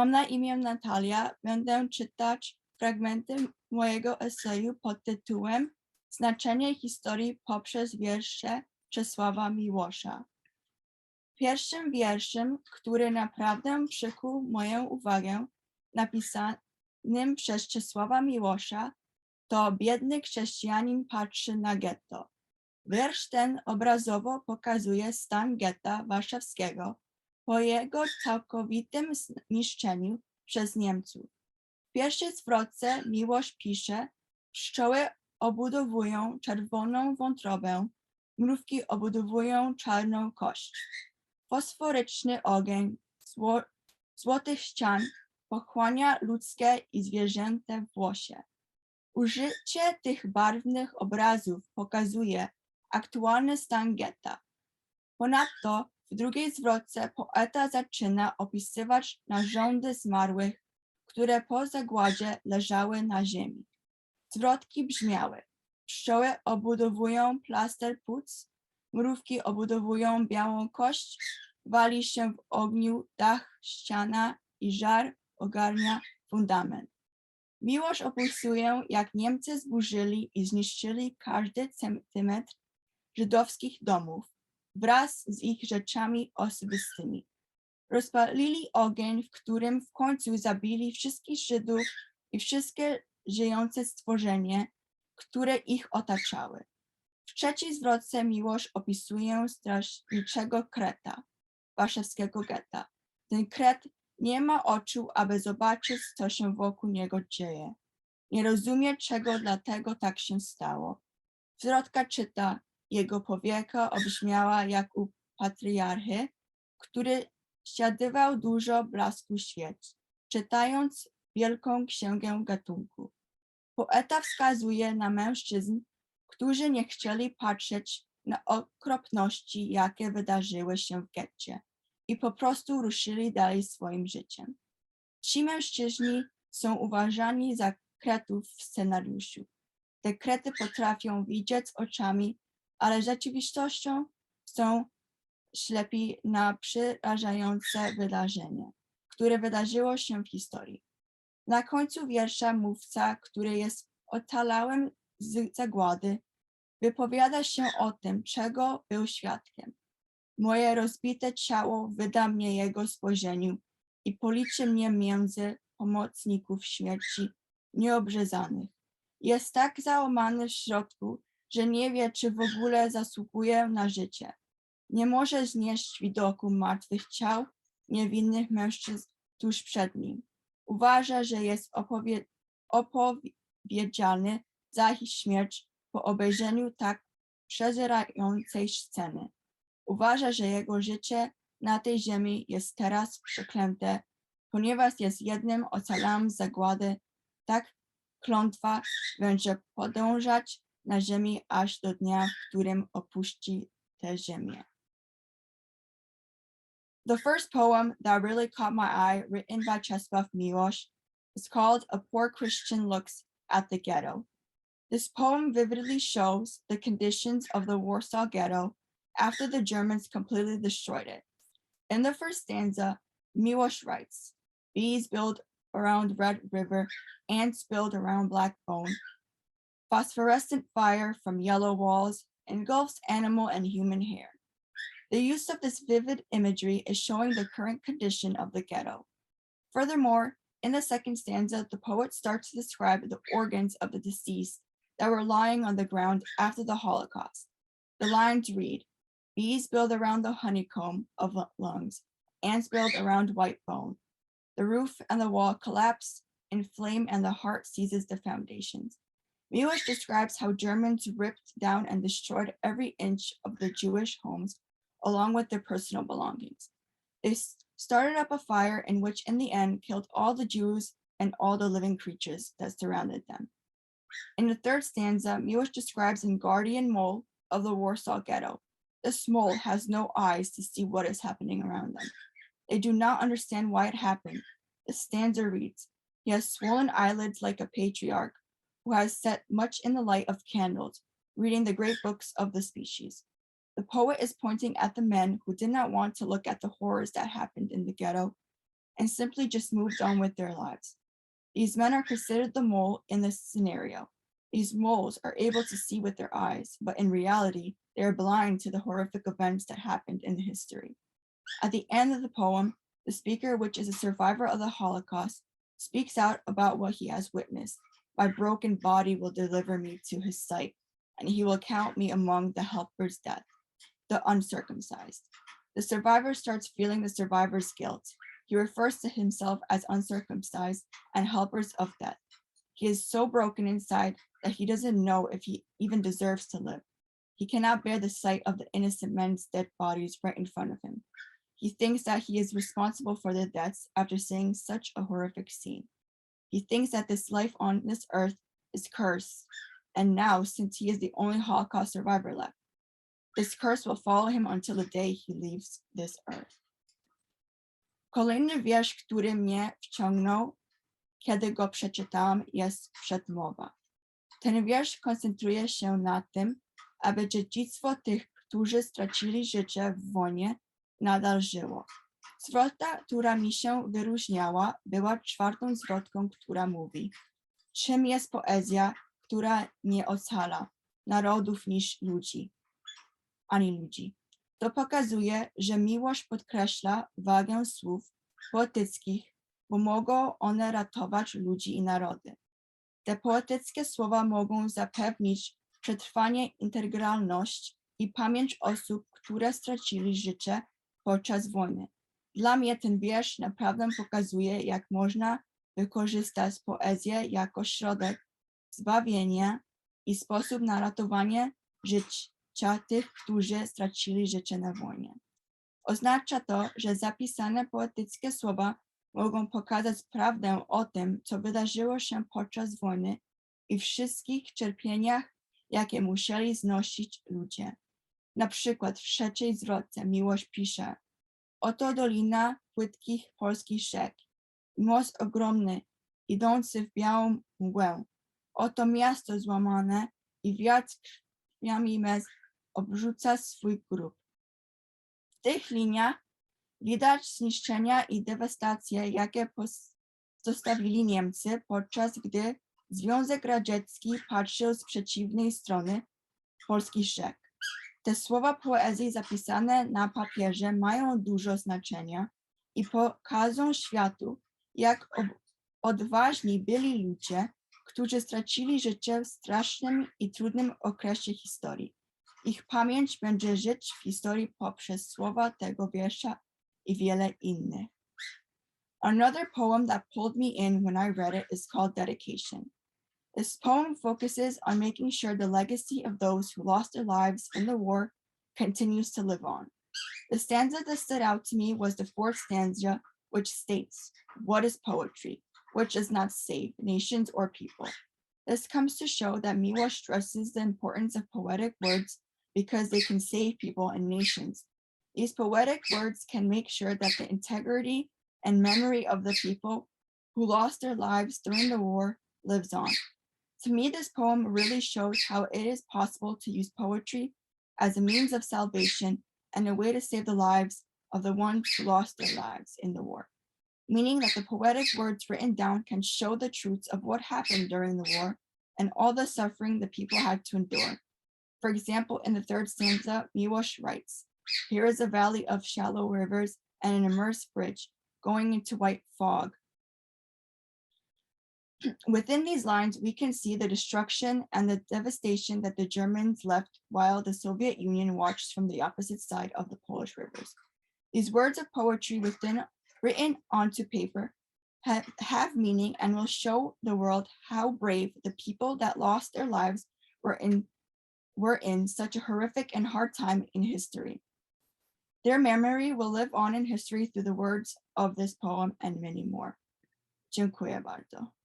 Mam na imię Natalia. Będę czytać fragmenty mojego eseju pod tytułem Znaczenie historii poprzez wiersze Czesława Miłosza. Pierwszym wierszem, który naprawdę przykuł moją uwagę, napisanym przez Czesława Miłosza, to biedny chrześcijanin patrzy na getto. Wiersz ten obrazowo pokazuje stan getta warszawskiego po jego całkowitym zniszczeniu przez Niemców. W pierwszej zwrotce Miłosz pisze, pszczoły obudowują czerwoną wątrobę, mrówki obudowują czarną kość. Fosforyczny ogień zło, złotych ścian pochłania ludzkie i zwierzęte włosie. Użycie tych barwnych obrazów pokazuje aktualny stan getta. Ponadto w drugiej zwrotce poeta zaczyna opisywać narządy zmarłych, które po zagładzie leżały na ziemi. Zwrotki brzmiały: Pszczoły obudowują plaster płuc, mrówki obudowują białą kość, wali się w ogniu dach, ściana i żar ogarnia fundament. Miłość opisuje, jak Niemcy zburzyli i zniszczyli każdy centymetr żydowskich domów wraz z ich rzeczami osobistymi. Rozpalili ogień, w którym w końcu zabili wszystkich Żydów i wszystkie żyjące stworzenie, które ich otaczały. W trzeciej zwrotce miłość opisuje strażniczego kreta, warszawskiego getta. Ten kret nie ma oczu, aby zobaczyć, co się wokół niego dzieje. Nie rozumie, czego dlatego tak się stało. Zwrotka czyta, jego powieka obrzmiała jak u patriarchy, który siadywał dużo blasku świec, czytając wielką księgę gatunku. Poeta wskazuje na mężczyzn, którzy nie chcieli patrzeć na okropności, jakie wydarzyły się w getcie i po prostu ruszyli dalej swoim życiem. Ci mężczyźni są uważani za kretów w scenariuszu. Te krety potrafią widzieć oczami, ale rzeczywistością są ślepi na przerażające wydarzenie, które wydarzyło się w historii. Na końcu wiersza mówca, który jest otalałem z zagłady, wypowiada się o tym, czego był świadkiem. Moje rozbite ciało wyda mnie jego spojrzeniu i policzy mnie między pomocników śmierci nieobrzezanych. Jest tak załamany w środku, że nie wie, czy w ogóle zasługuje na życie. Nie może znieść widoku martwych ciał niewinnych mężczyzn tuż przed nim. Uważa, że jest opowie- opowiedzialny za ich śmierć po obejrzeniu tak przezierającej sceny. Uważa, że jego życie na tej ziemi jest teraz przeklęte, ponieważ jest jednym ocalałem z zagłady, tak klątwa będzie podążać na ziemi aż do dnia, w którym opuści tę ziemię. The first poem that really caught my eye, written by Czesław Miłosz, is called A Poor Christian Looks at the Ghetto. This poem vividly shows the conditions of the Warsaw Ghetto after the Germans completely destroyed it. In the first stanza, Miłosz writes, Bees build around Red River, ants build around Black Bone. Phosphorescent fire from yellow walls engulfs animal and human hair. The use of this vivid imagery is showing the current condition of the ghetto. Furthermore, in the second stanza, the poet starts to describe the organs of the deceased that were lying on the ground after the Holocaust. The lines read Bees build around the honeycomb of lungs, ants build around white bone. The roof and the wall collapse in flame, and the heart seizes the foundations. Miłosz describes how Germans ripped down and destroyed every inch of the Jewish homes, along with their personal belongings. They started up a fire in which, in the end, killed all the Jews and all the living creatures that surrounded them. In the third stanza, Miłosz describes a guardian mole of the Warsaw Ghetto. This mole has no eyes to see what is happening around them. They do not understand why it happened. The stanza reads He has swollen eyelids like a patriarch who has set much in the light of candles, reading the great books of the species. The poet is pointing at the men who did not want to look at the horrors that happened in the ghetto and simply just moved on with their lives. These men are considered the mole in this scenario. These moles are able to see with their eyes, but in reality, they are blind to the horrific events that happened in history. At the end of the poem, the speaker, which is a survivor of the Holocaust, speaks out about what he has witnessed. My broken body will deliver me to his sight, and he will count me among the helper's death, the uncircumcised. The survivor starts feeling the survivor's guilt. He refers to himself as uncircumcised and helpers of death. He is so broken inside that he doesn't know if he even deserves to live. He cannot bear the sight of the innocent men's dead bodies right in front of him. He thinks that he is responsible for their deaths after seeing such a horrific scene. He thinks that this life on this earth is cursed, and now, since he is the only Holocaust survivor left, this curse will follow him until the day he leaves this earth. Kolejny wiersz, który mnie wciągnął, kiedy go przeczytałam, jest przedmowa. Ten wiersz koncentruje się na tym, aby dziedzictwo tych, którzy stracili życie w wojnie, nadal żyło. Zwrotka, która mi się wyróżniała, była czwartą zwrotką, która mówi: Czym jest poezja, która nie ocala narodów niż ludzi, ani ludzi? To pokazuje, że miłość podkreśla wagę słów poetyckich, bo mogą one ratować ludzi i narody. Te poetyckie słowa mogą zapewnić przetrwanie, integralność i pamięć osób, które stracili życie podczas wojny. Dla mnie ten wiersz naprawdę pokazuje, jak można wykorzystać poezję jako środek zbawienia i sposób na ratowanie życia tych, którzy stracili życie na wojnie. Oznacza to, że zapisane poetyckie słowa mogą pokazać prawdę o tym, co wydarzyło się podczas wojny i wszystkich cierpieniach, jakie musieli znosić ludzie. Na przykład w trzeciej zwrotce Miłość pisze Oto dolina płytkich polskich rzek, most ogromny, idący w białą mgłę. Oto miasto złamane i wiatr krwiami mez obrzuca swój grób. W tych liniach widać zniszczenia i dewastacje, jakie zostawili Niemcy, podczas gdy Związek Radziecki patrzył z przeciwnej strony polskich rzek. Te słowa poezji zapisane na papierze mają dużo znaczenia i pokazują światu, jak odważni byli ludzie, którzy stracili życie w strasznym i trudnym okresie historii. Ich pamięć będzie żyć w historii poprzez słowa tego wiersza i wiele innych. Another poem that pulled me in when I read it is called Dedication. This poem focuses on making sure the legacy of those who lost their lives in the war continues to live on. The stanza that stood out to me was the fourth stanza, which states, What is poetry? Which does not save nations or people. This comes to show that Miwa stresses the importance of poetic words because they can save people and nations. These poetic words can make sure that the integrity and memory of the people who lost their lives during the war lives on. To me, this poem really shows how it is possible to use poetry as a means of salvation and a way to save the lives of the ones who lost their lives in the war. Meaning that the poetic words written down can show the truths of what happened during the war and all the suffering the people had to endure. For example, in the third stanza, Miłosz writes, Here is a valley of shallow rivers and an immersed bridge going into white fog. Within these lines, we can see the destruction and the devastation that the Germans left while the Soviet Union watched from the opposite side of the Polish rivers. These words of poetry within, written onto paper have, have meaning and will show the world how brave the people that lost their lives were in were in such a horrific and hard time in history. Their memory will live on in history through the words of this poem and many more. Dziękuję bardzo.